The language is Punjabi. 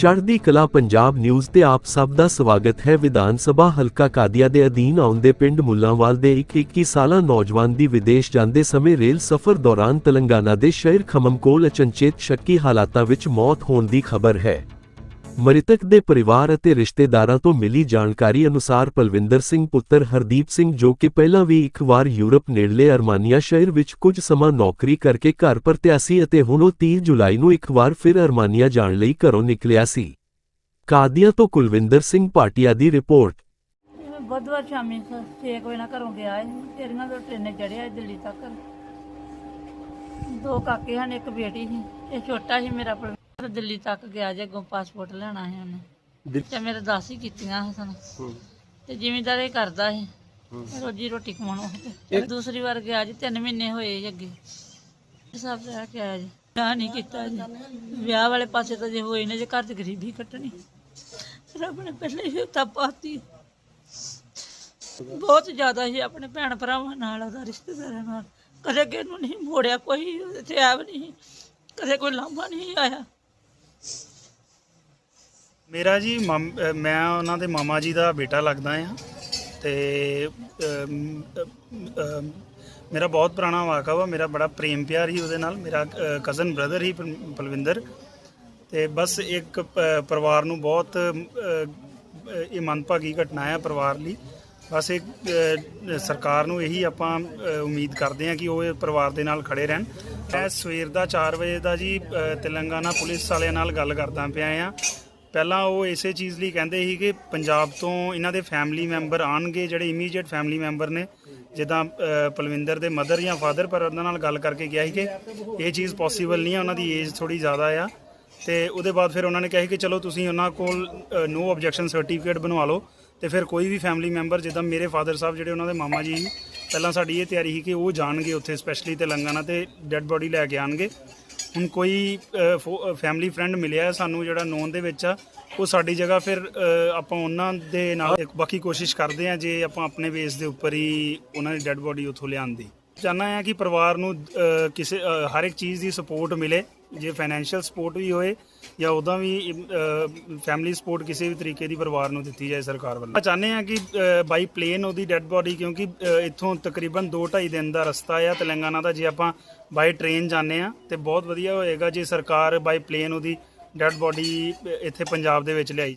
ਚੜ੍ਹਦੀ ਕਲਾ ਪੰਜਾਬ ਨਿਊਜ਼ ਤੇ ਆਪ ਸਭ ਦਾ ਸਵਾਗਤ ਹੈ। ਵਿਧਾਨ ਸਭਾ ਹਲਕਾ ਕਾਦੀਆ ਦੇ ਅਧੀਨ ਆਉਂਦੇ ਪਿੰਡ ਮੁੱਲਾਂਵਾਲ ਦੇ ਇੱਕ 21 ਸਾਲਾ ਨੌਜਵਾਨ ਦੀ ਵਿਦੇਸ਼ ਜਾਂਦੇ ਸਮੇਂ ਰੇਲ ਸਫ਼ਰ ਦੌਰਾਨ ਤੇਲੰਗਾਨਾ ਦੇ ਸ਼ਹਿਰ ਖਮਮ ਕੋਲ ਅਚਨਚੇਤ ਸ਼ੱਕੀ ਹਾਲਾਤਾਂ ਵਿੱਚ ਮੌਤ ਹੋਣ ਦੀ ਖਬਰ ਹੈ। ਮ੍ਰਿਤਕ ਦੇ ਪਰਿਵਾਰ ਅਤੇ ਰਿਸ਼ਤੇਦਾਰਾਂ ਤੋਂ ਮਿਲੀ ਜਾਣਕਾਰੀ ਅਨੁਸਾਰ ਪਲਵਿੰਦਰ ਸਿੰਘ, ਪੁੱਤਰ ਹਰਦੀਪ ਸਿੰਘ ਜੋ ਕਿ ਪਹਿਲਾਂ ਵੀ ਇੱਕ ਵਾਰ ਯੂਰਪ ਨੇੜਲੇ ਅਰਮਾਨੀਆ ਸ਼ਹਿਰ ਵਿੱਚ ਕੁਝ ਸਮਾਂ ਨੌਕਰੀ ਕਰਕੇ ਘਰ ਪਰਤਿਆ ਸੀ ਅਤੇ ਹੁਣ ਉਹ 30 ਜੁਲਾਈ ਨੂੰ ਇੱਕ ਵਾਰ ਫਿਰ ਅਰਮਾਨੀਆ ਜਾਣ ਲਈ ਘਰੋਂ ਨਿਕਲਿਆ ਸੀ। ਕਾਦੀਆਂ ਤੋਂ ਕੁਲਵਿੰਦਰ ਸਿੰਘ ਭਾਟੀਆ ਦੀ ਰਿਪੋਰਟ। ਬੁੱਧਵਾਰ ਸ਼ਾਮੀ 6 ਵਜੇ ਨਾਲ ਘਰੋਂ ਗਿਆ ਸੀ। ਤੇਰੀਆਂ ਤੋਂ ਟ੍ਰੇਨੇ ਚੜਿਆ ਦਿੱਲੀ ਤੱਕ। ਦੋ ਕਾਕੇ ਹਨ, ਇੱਕ ਬੇਟੀ ਸੀ। ਇਹ ਛੋਟਾ ਸੀ ਮੇਰਾ ਦਿੱਲੀ ਤੱਕ ਗਿਆ ਜੇ ਅੱਗੋਂ ਪਾਸਪੋਰਟ ਲੈਣਾ ਸੀ ਉਹਨੇ। ਤੇ ਮੇਰੇ ਦਸ ਹੀ ਕੀਤੀਆਂ ਸੀ ਸਾਨੂੰ। ਤੇ ਜ਼ਿਮੀਂਦਾਰ ਇਹ ਕਰਦਾ ਸੀ ਰੋਜੀ ਰੋਟੀ ਕਮਾਉਣ ਵਾਸਤੇ। ਤੇ ਦੂਸਰੀ ਵਾਰ ਗਿਆ ਜੀ 3 ਮਹੀਨੇ ਹੋਏ ਜੀ ਅੱਗੇ। ਸਭ ਰਹਿ ਕੇ ਆਇਆ ਜੀ। ਵਿਆਹ ਨਹੀਂ ਕੀਤਾ ਜੀ। ਵਿਆਹ ਵਾਲੇ ਪਾਸੇ ਤਾਂ ਜੇ ਹੋਏ ਨੇ ਜੇ ਘਰ 'ਚ ਗਰੀਬੀ ਕੱਟਣੀ। ਰੱਬ ਨੇ ਪਹਿਲੇ ਹੀ ਤਾਂ ਪਾਤੀ। ਬਹੁਤ ਜ਼ਿਆਦਾ ਹੀ ਆਪਣੇ ਭੈਣ ਭਰਾਵਾਂ ਨਾਲ ਉਹਦਾ ਰਿਸ਼ਤੇਦਾਰਾਂ ਨਾਲ। ਕਦੇ ਕਿਸੇ ਨੂੰ ਨਹੀਂ ਮੋੜਿਆ ਕੋਈ ਤੇ ਐਬ ਨਹੀਂ। ਕਦੇ ਕੋਈ ਲਾਂਭਾ ਨਹੀਂ ਆਇਆ। ਮੇਰਾ ਜੀ ਮਾਮ- ਮੈਂ ਉਹਨਾਂ ਦੇ ਮਾਮਾ ਜੀ ਦਾ ਬੇਟਾ ਲੱਗਦਾ ਆ ਤੇ ਮੇਰਾ ਬਹੁਤ ਪੁਰਾਣਾ ਵਾਕਾ ਵਾ, ਮੇਰਾ ਬੜਾ ਪ੍ਰੇਮ ਪਿਆਰ ਹੀ ਉਹਦੇ ਨਾਲ, ਮੇਰਾ ਕਜ਼ਨ ਬ੍ਰਦਰ ਹੀ ਪਲ- ਪਲਵਿੰਦਰ ਤੇ ਬਸ ਇੱਕ ਪਰਿਵਾਰ ਨੂੰ ਬਹੁਤ ਇਹ ਮੰਦਭਾਗੀ ਘਟਨਾ ਹੈ ਪਰਿਵਾਰ ਲਈ। ਬਸ ਇੱਕ ਸਰਕਾਰ ਨੂੰ ਇਹੀ ਆਪਾਂ ਉਮੀਦ ਕਰਦੇ ਹਾਂ ਕਿ ਉਹ ਪਰਿਵਾਰ ਦੇ ਨਾਲ ਖੜੇ ਰਹਿਣ। ਮੈਂ ਸਵੇਰ ਦਾ 4 ਵਜੇ ਦਾ ਜੀ ਤੇਲੰਗਾਨਾ ਪੁਲਿਸ ਵਾਲਿਆਂ ਨਾਲ ਗੱਲ ਕਰਦਾ ਪਿਆ ਆ ਪਹਿਲਾਂ ਉਹ ਇਸੇ ਚੀਜ਼ ਲਈ ਕਹਿੰਦੇ ਸੀ ਕਿ ਪੰਜਾਬ ਤੋਂ ਇਹਨਾਂ ਦੇ ਫੈਮਿਲੀ ਮੈਂਬਰ ਆਣਗੇ ਜਿਹੜੇ ਇਮੀਡੀਏਟ ਫੈਮਿਲੀ ਮੈਂਬਰ ਨੇ। ਜਿੱਦਾਂ ਪਲਵਿੰਦਰ ਦੇ ਮਦਰ ਜਾਂ ਫਾਦਰ ਪਰ ਉਹਨਾਂ ਨਾਲ ਗੱਲ ਕਰਕੇ ਗਿਆ ਸੀ ਕਿ ਇਹ ਚੀਜ਼ ਪੋਸੀਬਲ ਨਹੀਂ ਹੈ ਉਹਨਾਂ ਦੀ ਏਜ ਥੋੜੀ ਜ਼ਿਆਦਾ ਆ। ਤੇ ਉਹਦੇ ਬਾਅਦ ਫਿਰ ਉਹਨਾਂ ਨੇ ਕਿਹਾ ਸੀ ਕਿ ਚਲੋ ਤੁਸੀਂ ਉਹਨਾਂ ਕੋਲ ਨੋ ਆਬਜੈਕਸ਼ਨ ਸਰਟੀਫਿਕੇਟ ਬਣਵਾ ਲਓ। ਤੇ ਫਿਰ ਕੋਈ ਵੀ ਫੈਮਿਲੀ ਮੈਂਬਰ ਜਿੱਦਾਂ ਮੇਰੇ ਫਾਦਰ ਸਾਹਿਬ, ਜਿਹੜੇ ਉਹਨਾਂ ਦੇ ਮਾਮਾ ਜੀ, ਪਹਿਲਾਂ ਸਾਡੀ ਇਹ ਤਿਆਰੀ ਸੀ ਕਿ ਉਹ ਜਾਣਗੇ ਉੱਥੇ ਸਪੈਸ਼ਲੀ ਤੇਲੰਗਾਨਾ ਤੇ ਡੈੱਡ ਬੋਡੀ ਲੈ ਕੇ ਆਣਗੇ ਹੁਣ ਕੋਈ ਫੈਮਿਲੀ ਫਰੈਂਡ ਮਿਲਿਆ ਸਾਨੂੰ ਜਿਹੜਾ ਨੋਨ ਦੇ ਵਿੱਚ ਆ, ਉਹ ਸਾਡੀ ਜਗ੍ਹਾ ਫਿਰ ਆਪਾਂ ਉਹਨਾਂ ਦੇ ਨਾਲ ਬਾਕੀ ਕੋਸ਼ਿਸ਼ ਕਰਦੇ ਆ ਜੇ ਆਪਾਂ ਆਪਣੇ ਬੇਸ ਦੇ ਉੱਪਰ ਹੀ ਉਹਨਾਂ ਦੀ ਡੈੱਡ ਬੋਡੀ ਉੱਥੋਂ ਲਿਆਉਣ ਦੀ। ਚਾਹੁੰਦਾ ਆ ਕਿ ਪਰਿਵਾਰ ਨੂੰ ਅ, ਕਿਸੇ ਅ, ਹਰ ਇੱਕ ਚੀਜ਼ ਦੀ ਸਪੋਰਟ ਮਿਲੇ ਜੇ ਫਾਈਨੈਂਸ਼ੀਅਲ ਸਪੋਰਟ ਵੀ ਹੋਏ ਜਾਂ ਉਹਦਾ ਵੀ ਫੈਮਿਲੀ ਸਪੋਰਟ ਕਿਸੇ ਵੀ ਤਰੀਕੇ ਦੀ ਪਰਿਵਾਰ ਨੂੰ ਦਿੱਤੀ ਜਾਏ ਸਰਕਾਰ ਵੱਲੋਂ। ਆਪਾਂ ਚਾਹੁੰਦੇ ਹਾਂ ਕਿ ਬਾਈ ਪਲੇਨ ਉਹਦੀ ਡੈੱਡ ਬੋਡੀ ਕਿਉਂਕਿ ਅ, ਇੱਥੋਂ ਤਕਰੀਬਨ 2.5 ਦਿਨ ਦਾ ਰਸਤਾ ਆ ਤੇਲੰਗਾਨਾ ਦਾ ਜੇ ਆਪਾਂ ਬਾਈ ਟ੍ਰੇਨ ਜਾਂਦੇ ਆ ਤੇ ਬਹੁਤ ਵਧੀਆ ਹੋਏਗਾ ਜੇ ਸਰਕਾਰ ਬਾਈ ਪਲੇਨ ਉਹਦੀ ਡੈੱਡ ਬੋਡੀ ਇੱਥੇ ਪੰਜਾਬ ਦੇ ਵਿੱਚ ਲਿਆਈ